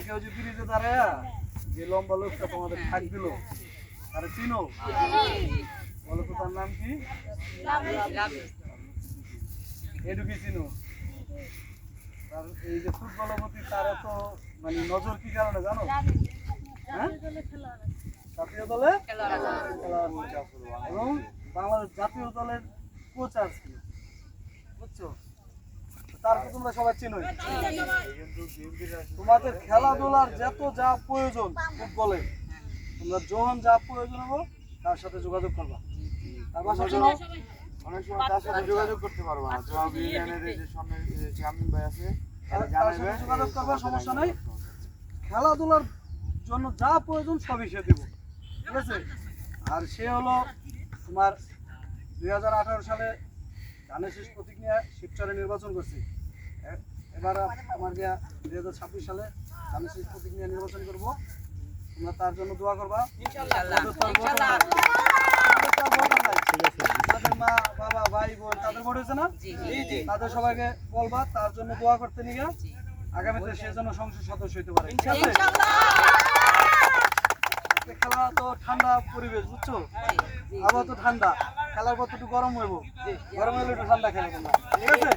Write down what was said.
কালকে ওই যে ব্রিজে দাঁড়ায় যে লম্বা লোকটা তোমাদের থাক দিল আরে চিনো? বলো তো তার নাম কি? এটুকি চিনো? তার এই যে ফুটবলের প্রতি তার এত মানে নজর কি কারণে জানো? হ্যাঁ? জাতীয় দলে? খেলোয়াড় এবং বাংলাদেশ জাতীয় দলের ছিল বুঝছ তারপর তোমরা সবাই চিনোই। তোমাদের খেলাধুলার যত যা প্রয়োজন ফুটবলে তোমরা যখন যা প্রয়োজন হব তার সাথে যোগাযোগ করবা। তার পাশাপাশি অনেক সময় তার সাথে যোগাযোগ করতে পারব। না জবাব ইউনিয়নের যে সামনে এই ভাই আছে তার তার সাথে যোগাযোগ করবা সমস্যা নাই। খেলাধুলার জন্য যা প্রয়োজন সবই সে দিব। ঠিক আছে? আর সে হলো তোমার দুই হাজার আঠারো সালে ধানের শেষ প্রতীক নিয়ে শিবচরে নির্বাচন করছে। এবার আমার গিয়া দুই হাজার ছাব্বিশ সালে শেষ প্রতীক নিয়ে নির্বাচন করব। তোমরা তার জন্য দোয়া করবা। তাদের মা বাবা ভাই বোন তাদের ভোট হয়েছে না? তাদের সবাইকে বলবা তার জন্য দোয়া করতে নিয়ে আগামীতে সে যেন সংসদ সদস্য হইতে পারে। খেলা তো ঠান্ডা পরিবেশ বুঝছ? আবার তো ঠান্ডা। খেলার পর তো একটু গরম হইব। গরম হইলে একটু ঠান্ডা খেলে ঠিক আছে?